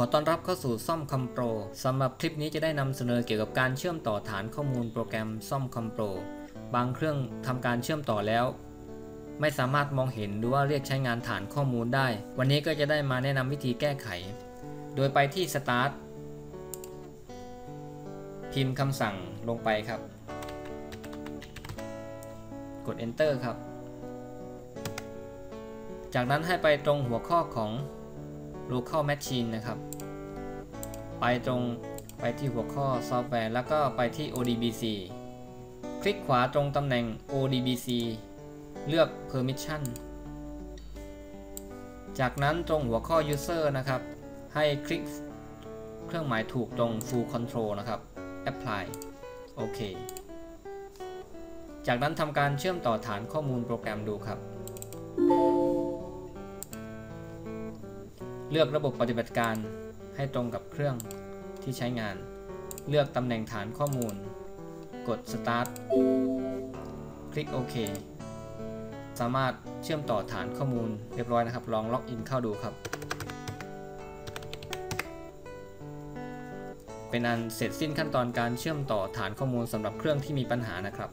ขอต้อนรับเข้าสู่ซ่อมคอมโปรสำหรับคลิปนี้จะได้นำเสนอเกี่ยวกับการเชื่อมต่อฐานข้อมูลโปรแกรมซ่อมคอมโปรบางเครื่องทำการเชื่อมต่อแล้ว ไม่สามารถมองเห็นหรือว่าเรียกใช้งานฐานข้อมูลได้ วันนี้ก็จะได้มาแนะนำวิธีแก้ไข โดยไปที่ Start พิมพ์คำสั่งลงไปครับ กด Enter ครับ จากนั้นให้ไปตรงหัวข้อของ local machine นะครับ ไปตรงไปที่หัวข้อซอฟต์แวร์ แล้วก็ไปที่ ODBC คลิกขวาตรงตำแหน่ง ODBC เลือก permission จากนั้นตรงหัวข้อ user นะครับ ให้คลิกเครื่องหมายถูกตรง full control นะครับ apply โอเค จากนั้นทำการเชื่อมต่อฐานข้อมูลโปรแกรมดูครับ เลือกระบบปฏิบัติการให้ตรงกับเครื่องที่ใช้งาน เลือกตำแหน่งฐานข้อมูล กด start คลิกโอเคสามารถเชื่อมต่อฐานข้อมูลเรียบร้อยนะครับ ลองล็อกอินเข้าดูครับ เป็นอันเสร็จสิ้นขั้นตอนการเชื่อมต่อฐานข้อมูลสำหรับเครื่องที่มีปัญหานะครับ